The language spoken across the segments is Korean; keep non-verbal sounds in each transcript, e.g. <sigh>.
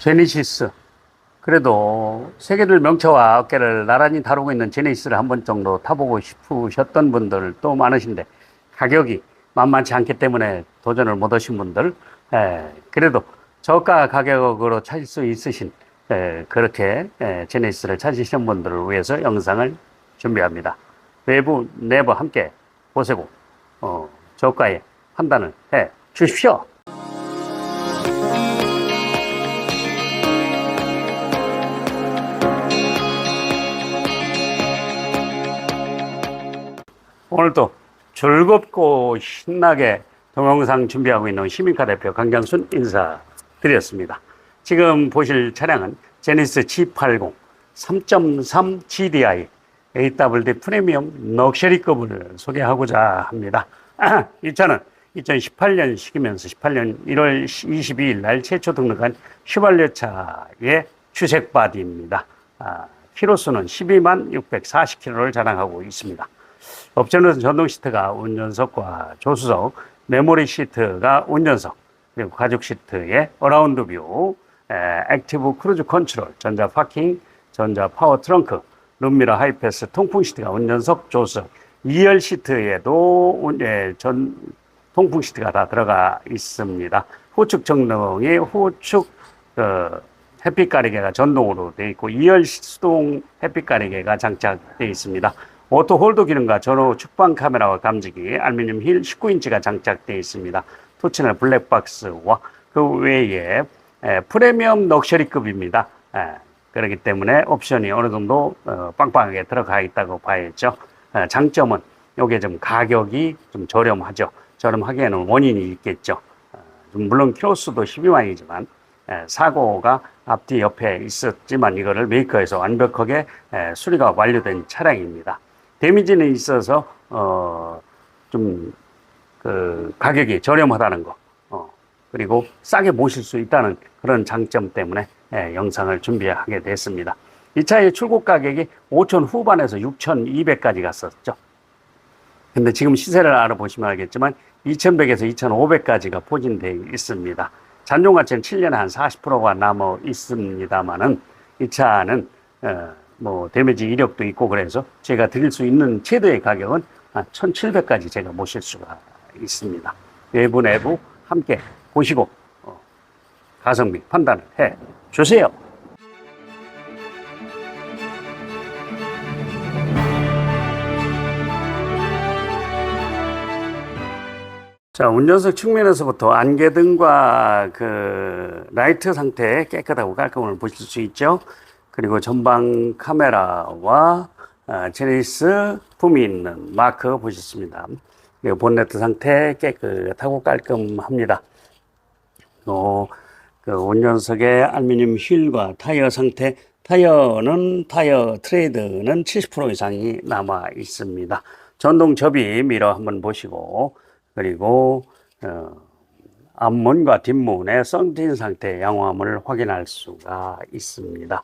제네시스. 그래도 세계를 명체와 어깨를 나란히 다루고 있는 제네시스를 한 번 정도 타보고 싶으셨던 분들 또 많으신데 가격이 만만치 않기 때문에 도전을 못 하신 분들, 에, 그래도 저가 가격으로 찾을 수 있으신 에, 그렇게 에, 제네시스를 찾으시는 분들을 위해서 영상을 준비합니다. 외부, 내부 함께 보시고 어, 저가에 판단을 해 주십시오. 오늘도 즐겁고 신나게 동영상 준비하고 있는 시민카 대표 강장순 인사드렸습니다. 지금 보실 차량은 제니스 G80 3.3 GDI AWD 프리미엄 럭셔리급을 소개하고자 합니다. <clears throat> 이 차는 2018년식이면서 18년 1월 22일 날 최초 등록한 휘발유차의 주색 바디입니다. 아, 키로수는 12만 640km를 자랑하고 있습니다. 옵션은 전동 시트가 운전석과 조수석, 메모리 시트가 운전석, 그리고 가죽 시트에 어라운드 뷰, 에, 액티브 크루즈 컨트롤, 전자 파킹, 전자 파워 트렁크, 룸미러 하이패스 통풍 시트가 운전석, 조수석, 2열 시트에도 운- 예, 전 통풍 시트가 다 들어가 있습니다. 후측 정등이 후측 어, 햇빛 가리개가 전동으로 되어 있고 2열 수동 햇빛 가리개가 장착되어 있습니다. 오토 홀더 기능과 전후 측방 카메라와 감지기, 알루미늄 힐 19인치가 장착되어 있습니다. 토치는 블랙박스와 그 외에 에, 프리미엄 럭셔리급입니다. 에, 그렇기 때문에 옵션이 어느 정도 어, 빵빵하게 들어가 있다고 봐야죠. 에, 장점은 요게 좀 가격이 좀 저렴하죠. 저렴하기에는 원인이 있겠죠. 어, 좀 물론 키로수도 12만이지만 에, 사고가 앞뒤 옆에 있었지만 이거를 메이커에서 완벽하게 에, 수리가 완료된 차량입니다. 데미지는 있어서 어 좀 그 가격이 저렴하다는 거, 어, 그리고 싸게 모실 수 있다는 그런 장점 때문에 예, 영상을 준비하게 됐습니다. 이 차의 출고 가격이 5천 후반에서 6,200까지 갔었죠. 근데 지금 시세를 알아보시면 알겠지만 2,100에서 2,500까지가 포진되어 있습니다. 잔존 가치는 7년에 한 40%가 남아 있습니다만은 이 차는 어, 뭐 데미지 이력도 있고 그래서 제가 드릴 수 있는 최대의 가격은 한 1,700까지 제가 모실 수가 있습니다. 외부 내부 함께 보시고 어, 가성비 판단을 해 주세요. 자, 운전석 측면에서부터 안개등과 그 라이트 상태 깨끗하고 깔끔을 보실 수 있죠. 그리고 전방 카메라와 아, 제네시스 품이 있는 마크 보셨습니다. 그리고 본네트 상태 깨끗하고 깔끔합니다. 또, 그 운전석의 알루미늄 휠과 타이어 상태, 타이어는 타이어 트레이드는 70% 이상이 남아 있습니다. 전동 접이 미러 한번 보시고, 그리고, 어, 앞문과 뒷문의 썬팅 상태 양호함을 확인할 수가 있습니다.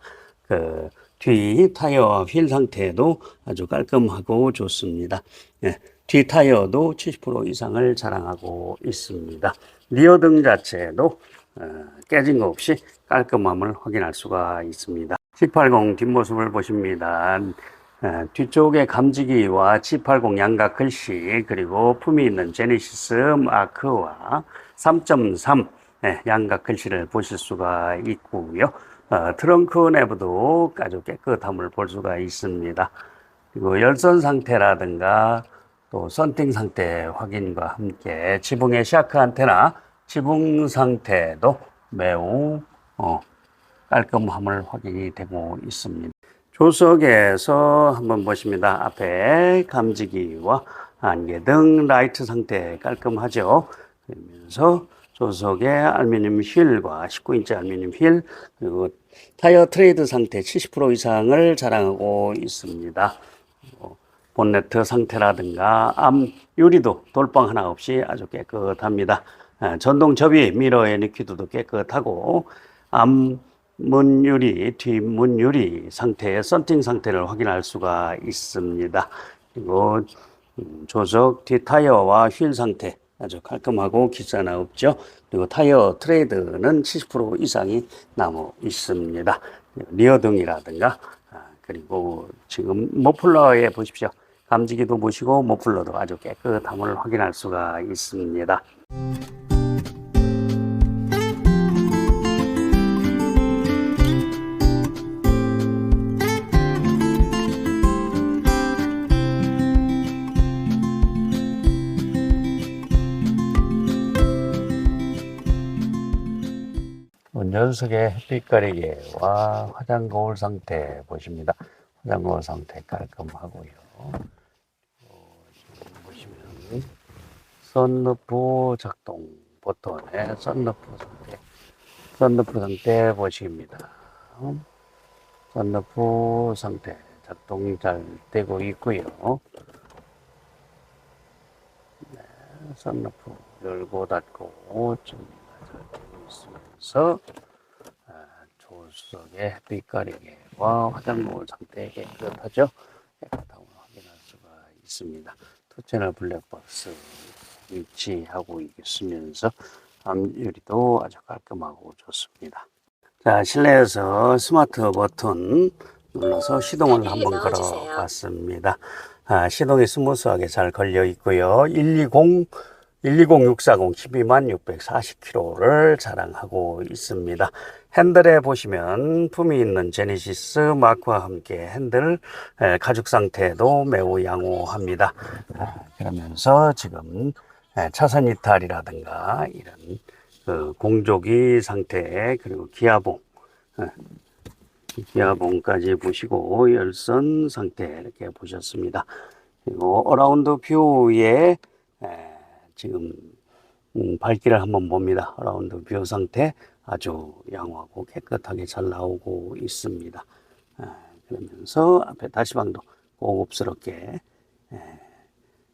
그, 뒤 타이어와 휠 상태도 아주 깔끔하고 좋습니다. 예, 뒤 타이어도 70% 이상을 자랑하고 있습니다. 리어 등 자체도 어, 깨진 거 없이 깔끔함을 확인할 수가 있습니다. G80 뒷모습을 보십니다. 어, 뒤쪽에 감지기와 G80 양각 글씨 그리고 품이 있는 제네시스 마크와 3.3 예, 양각 글씨를 보실 수가 있고요. 어, 트렁크 내부도 아주 깨끗함을 볼 수가 있습니다. 그리고 열선 상태라든가 또 썬팅 상태 확인과 함께 지붕의 샤크 안테나 지붕 상태도 매우 어, 깔끔함을 확인이 되고 있습니다. 조석에서 한번 보십니다. 앞에 감지기와 안개 등 라이트 상태 깔끔하죠. 그러면서 조석의 알루미늄 휠과 19인치 알루미늄 휠 그리고 타이어 트레이드 상태 70% 이상을 자랑하고 있습니다. 어, 본네트 상태라든가 암 유리도 돌방 하나 없이 아주 깨끗합니다. 아, 전동 접이 미러의 리퀴드도 깨끗하고 앞문 유리, 뒷문 유리 상태의 썬팅 상태를 확인할 수가 있습니다. 그리고 음, 조석 뒷 타이어와 휠 상태 아주 깔끔하고 기스 하나 없죠. 그리고 타이어 트레이드는 70% 이상이 남아 있습니다. 리어 등이라든가 아, 그리고 지금 머플러에 보십시오. 감지기도 보시고 머플러도 아주 깨끗함을 확인할 수가 있습니다. 운전석의 햇빛 가리개 와 화장 거울 상태 보십니다. 화장 거울 상태 깔끔하고요. 어, 보시면 썬루프 작동 버튼에 썬루프 상태, 썬루프 상태 보십니다. 썬루프 상태 작동이 잘 되고 있고요. 네, 썬루프 열고 닫고 되고 있으면서 수석의 햇빛 가리개와 화장 거울 상태 깨끗하죠? 깨끗함을 확인할 수가 있습니다. 투채널 블랙박스 위치하고 있으면서 앞유리도 아주 깔끔하고 좋습니다. 자, 실내에서 스마트 버튼 눌러서 시동을 한번 넣어주세요. 걸어 봤습니다. 아, 시동이 스무스하게 잘 걸려 있고요. 120 120640 12만 640km를 자랑하고 있습니다. 핸들에 보시면 품이 있는 제네시스 마크와 함께 핸들 에, 가죽 상태도 매우 양호합니다. 아, 그러면서 지금 에, 차선 이탈이라든가 이런 그 공조기 상태 그리고 기아봉 에, 기아봉까지 보시고 열선 상태 이렇게 보셨습니다. 그리고 어라운드 뷰에 에, 지금 음, 밝기를 한번 봅니다. 어라운드 뷰 상태 아주 양호하고 깨끗하게 잘 나오고 있습니다. 아, 그러면서 앞에 다시방도 고급스럽게 에,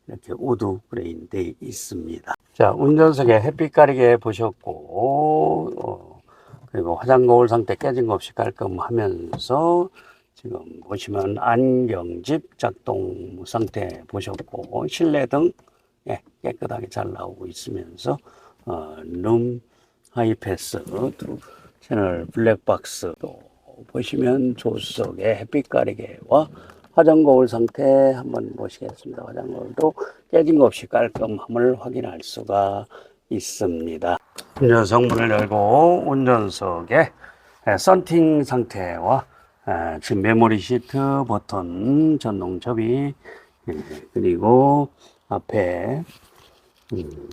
이렇게 우드 그레인 돼 있습니다. 자, 운전석에 햇빛 가리개 보셨고, 어, 그리고 화장 거울 상태 깨진 거 없이 깔끔하면서 지금 보시면 안경집 작동 상태 보셨고, 실내 등 예, 깨끗하게 잘 나오고 있으면서, 어, 룸 하이패스, 두 채널 블랙박스도 보시면 조수석에 햇빛 가리개와 화장 거울 상태 한번 보시겠습니다. 화장 거울도 깨진 거 없이 깔끔함을 확인할 수가 있습니다. 운전석 문을 열고 운전석에 에, 썬팅 상태와 에, 지금 메모리 시트 버튼 전동 접이 예, 그리고 앞에 음,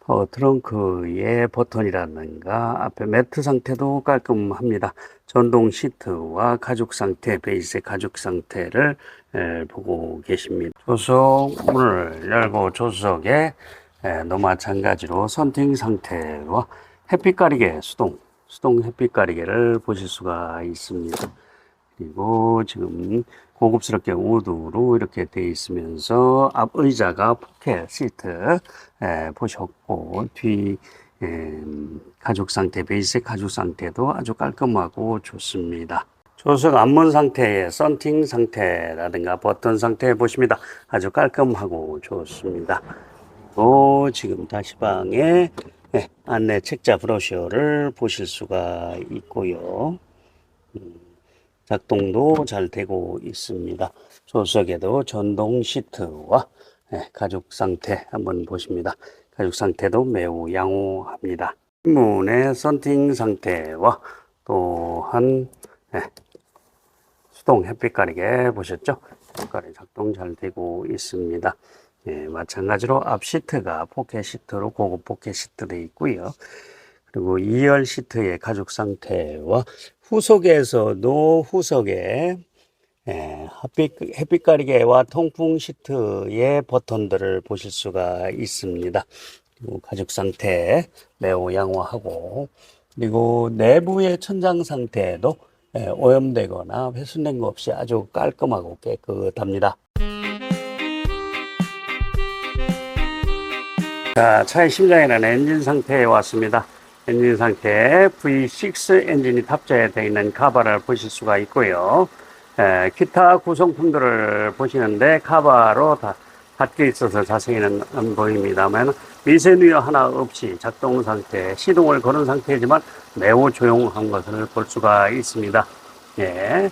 파워 트렁크의 버튼이라든가 앞에 매트 상태도 깔끔합니다. 전동 시트와 가죽 상태, 베이스의 가죽 상태를 에, 보고 계십니다. 조수석 문을 열고 조수석에 에, 너 마찬가지로 선팅 상태와 햇빛 가리개 수동, 수동 햇빛 가리개를 보실 수가 있습니다. 그리고 지금 고급스럽게 우드로 이렇게 되어 있으면서 앞 의자가 포켓 시트 에, 보셨고 뒤 에, 가죽 상태 베이스 가죽 상태도 아주 깔끔하고 좋습니다. 조수석 앞문 상태의 썬팅 상태라든가 버튼 상태 보십니다. 아주 깔끔하고 좋습니다. 그리고 지금 다시 방에 예, 안내 책자 브로셔를 보실 수가 있고요. 작동도 잘 되고 있습니다. 조석에도 전동 시트와 예, 가죽 상태 한번 보십니다. 가죽 상태도 매우 양호합니다. 문의 썬팅 상태와 또한 예, 수동 햇빛 가리개 보셨죠? 색깔이 작동 잘 되고 있습니다. 예, 마찬가지로 앞 시트가 포켓 시트로 고급 포켓 시트 되어 있고요. 그리고 2열 시트의 가죽 상태와 후속에서도 후속에 예, 햇빛, 햇빛 가리개와 통풍 시트의 버튼들을 보실 수가 있습니다. 가죽 상태 매우 양호하고 그리고 내부의 천장 상태도 예, 오염되거나 훼손된 거 없이 아주 깔끔하고 깨끗합니다. 자, 차의 심장이라는 엔진 상태에 왔습니다. 엔진 상태 V6 엔진이 탑재되어 있는 카바를 보실 수가 있고요. 에, 기타 구성품들을 보시는데 카바로 다 밖에 있어서 자세히는 안 보입니다만 미세누여 하나 없이 작동 상태, 시동을 거는 상태지만 매우 조용한 것을 볼 수가 있습니다. 예.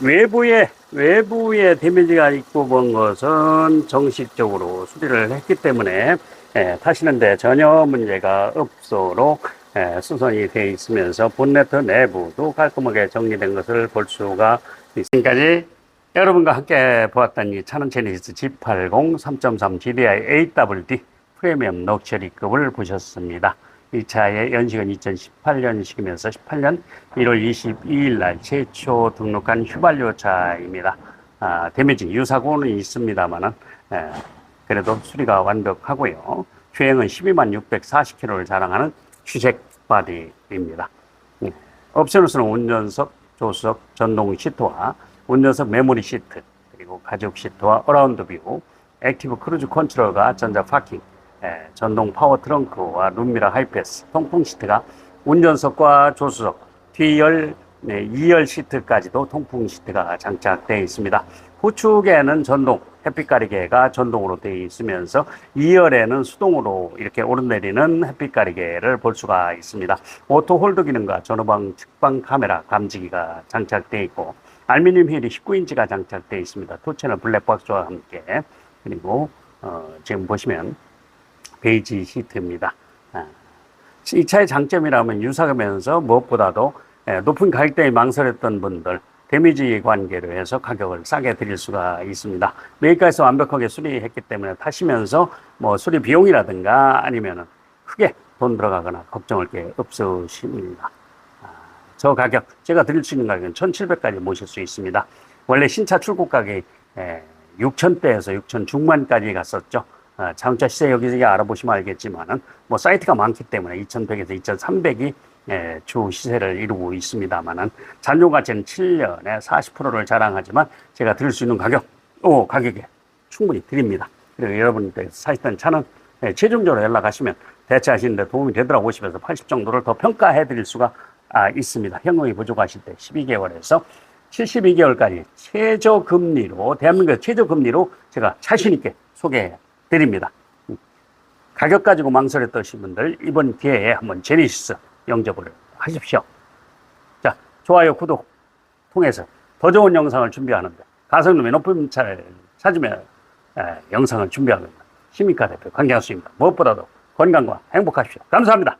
외부에 외부에 데미지가 있고 본 것은 정식적으로 수리를 했기 때문에 예, 타시는데 전혀 문제가 없도록 예, 수선이 되어 있으면서 본네트 내부도 깔끔하게 정리된 것을 볼 수가 있습니다. 지금까지 여러분과 함께 보았던 이 차는 제네시스 G80 3.3 GDI AWD 프리미엄 럭셔리급을 보셨습니다. 이 차의 연식은 2018년식이면서 18년 1월 22일 날 최초 등록한 휘발유 차입니다. 아, 데미지 유사고는 있습니다만은 예, 그래도 수리가 완벽하고요. 주행은 12만 640km를 자랑하는 휴색 바디입니다. 예, 옵션으로서는 운전석, 조수석, 전동 시트와 운전석 메모리 시트, 그리고 가죽 시트와 어라운드 뷰, 액티브 크루즈 컨트롤과 전자 파킹, 예, 전동 파워 트렁크와 룸미러 하이패스, 통풍 시트가 운전석과 조수석, 뒤열, 네, 2열 시트까지도 통풍 시트가 장착되어 있습니다. 후축에는 전동 햇빛 가리개가 전동으로 되어 있으면서 2열에는 수동으로 이렇게 오르내리는 햇빛 가리개를 볼 수가 있습니다. 오토 홀드 기능과 전후방 측방 카메라 감지기가 장착되어 있고 알루미늄 휠이 19인치가 장착되어 있습니다. 토채널 블랙박스와 함께 그리고 어, 지금 보시면 베이지 시트입니다. 아, 이 차의 장점이라면 유사하면서 무엇보다도 예, 높은 가격대에 망설였던 분들 데미지 관계로 해서 가격을 싸게 드릴 수가 있습니다. 메이커에서 완벽하게 수리했기 때문에 타시면서 뭐 수리 비용이라든가 아니면은 크게 돈 들어가거나 걱정할 게 없으십니다. 아, 저 가격 제가 드릴 수 있는 가격은 1,700까지 모실 수 있습니다. 원래 신차 출고 가격이 6,000대에서 6,000 중반까지 갔었죠. 아, 자동차 시세 여기저기 알아보시면 알겠지만은 뭐 사이트가 많기 때문에 2,100에서 2,300이 예, 주 시세를 이루고 있습니다만은 잔존 가치는 7년에 40%를 자랑하지만 제가 드릴 수 있는 가격, 오 가격에 충분히 드립니다. 그리고 여러분들 사시던 차는 예, 최종적으로 연락하시면 대체하시는데 도움이 되더라고 50에서 80 정도를 더 평가해 드릴 수가 아, 있습니다. 현금이 부족하실 때 12개월에서 72개월까지 최저 금리로 대한민국 최저 금리로 제가 자신 있게 소개해 드립니다. 가격 가지고 망설였던 분들 이번 기회에 한번 제니시스 영접을 하십시오. 자, 좋아요, 구독 통해서 더 좋은 영상을 준비하는데 가성비 높은 차를 찾으며 에, 영상을 준비하는 시민카 대표 강경수입니다. 무엇보다도 건강과 행복하십시오. 감사합니다.